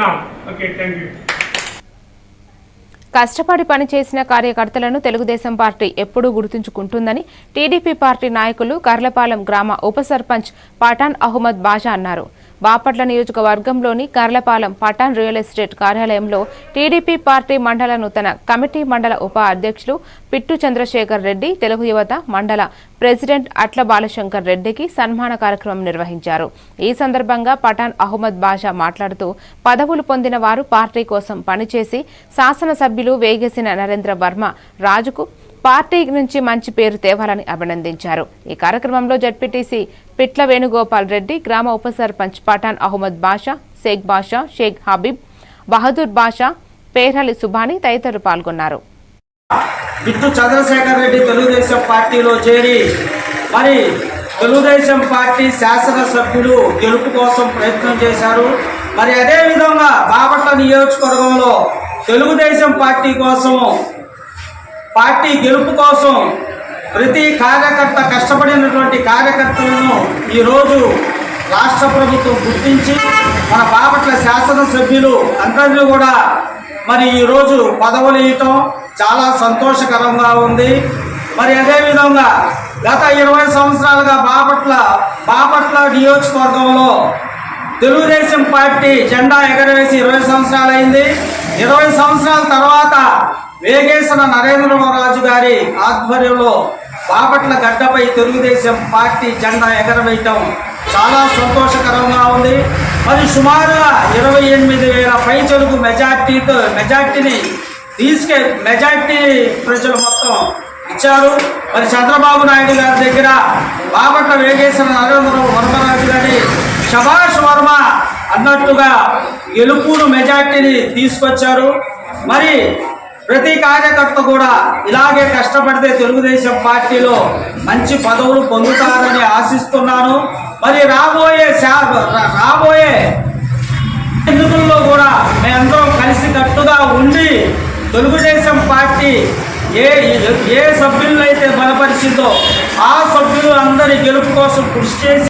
కోరుకుంటున్నాం okay thank you కష్టపడి పనిచేసిన కార్యకర్తలను తెలుగుదేశం పార్టీ ఎప్పుడూ గుర్తుంచుకుంటుందని టీడీపీ పార్టీ నాయకులు కర్లపాలెం గ్రామ ఉప సర్పంచ్ పాఠాన్ అహ్మద్ బాషా అన్నారు. బాపట్ల నియోజకవర్గంలోని కర్లపాలెం పఠాన్ రియల్ ఎస్టేట్ కార్యాలయంలో టీడీపీ పార్టీ మండల నూతన కమిటీ మండల ఉప అధ్యక్షులు పిట్టు చంద్రశేఖర్ రెడ్డి తెలుగు యువత మండల ప్రెసిడెంట్ అట్ల బాలశంకర్ రెడ్డికి సన్మాన కార్యక్రమం నిర్వహించారు. ఈ సందర్భంగా పఠాన్ అహ్మద్ బాషా మాట్లాడుతూ పదవులు పొందిన వారు పార్టీ కోసం పనిచేసి శాసనసభ్యులు వేగేసిన నరేంద్ర వర్మ రాజుకు పార్టీ నుంచి మంచి పేరు తేవాలని అభినందించారు. ఈ కార్యక్రమంలో జడ్పీటీసీ పిట్ల వేణుగోపాల్ రెడ్డి గ్రామ ఉప సర్పంచ్ పఠాన్ అహ్మద్ బాషా షేక్ బాషా షేక్ హబీబ్ బహదూర్ బాషా పేర్హలి సుబాని తదితరులు పాల్గొన్నారు. బిట్టు చంద్రశేఖర్ రెడ్డి తెలుగుదేశం పార్టీలో చేరి మరి తెలుగుదేశం పార్టీ శాసనసభ్యులు గెలుపు కోసం ప్రయత్నం చేశారు. మరి అదేవిధంగా బాపట్ల నియోజకవర్గంలో తెలుగుదేశం పార్టీ కోసం పార్టీ గెలుపు కోసం ప్రతి కార్యకర్త కష్టపడినటువంటి కార్యకర్తలను ఈరోజు రాష్ట్ర ప్రభుత్వం గుర్తించి మన బాపట్ల శాసనసభ్యులు అందరినీ కూడా మరి ఈరోజు పదవులు ఇవ్వటం చాలా సంతోషకరంగా ఉంది. మరి అదేవిధంగా గత ఇరవై సంవత్సరాలుగా బాపట్ల బాపట్ల నియోజకవర్గంలో తెలుగుదేశం పార్టీ జెండా ఎగరవేసి ఇరవై సంవత్సరాలు అయింది ఇరవై సంవత్సరాల తర్వాత వేగేశ్వర నరేంద్రరాజు గారి ఆధ్వర్యంలో బాపట్ల గడ్డపై తెలుగుదేశం పార్టీ జెండా ఎగరవేయటం చాలా సంతోషకరంగా ఉంది. మరి సుమారుగా ఇరవై ఎనిమిది వేల పైచలుగు మెజార్టీతో మెజార్టీని తీసుకె మెజార్టీ ప్రజలు మొత్తం ఇచ్చారు. మరి చంద్రబాబు నాయుడు గారి దగ్గర బాపట్ల వేగేశ్వర నరేంద్ర వర్మరాజు గారి శభాష్ వర్మ అన్నట్టుగా గెలుపును మెజార్టీని తీసుకొచ్చారు. మరి ప్రతి కార్యకర్త కూడా ఇలాగే కష్టపడితే తెలుగుదేశం పార్టీలో మంచి పదవులు పొందుతారని ఆశిస్తున్నాను. మరి రాబోయే రాబోయే ఎన్నికల్లో కూడా మేమందరం కలిసికట్టుగా ఉండి తెలుగుదేశం పార్టీ ఏ ఏ సభ్యులైతే బలపరిచిందో ఆ సభ్యులు అందరి గెలుపు కోసం కృషి చేసి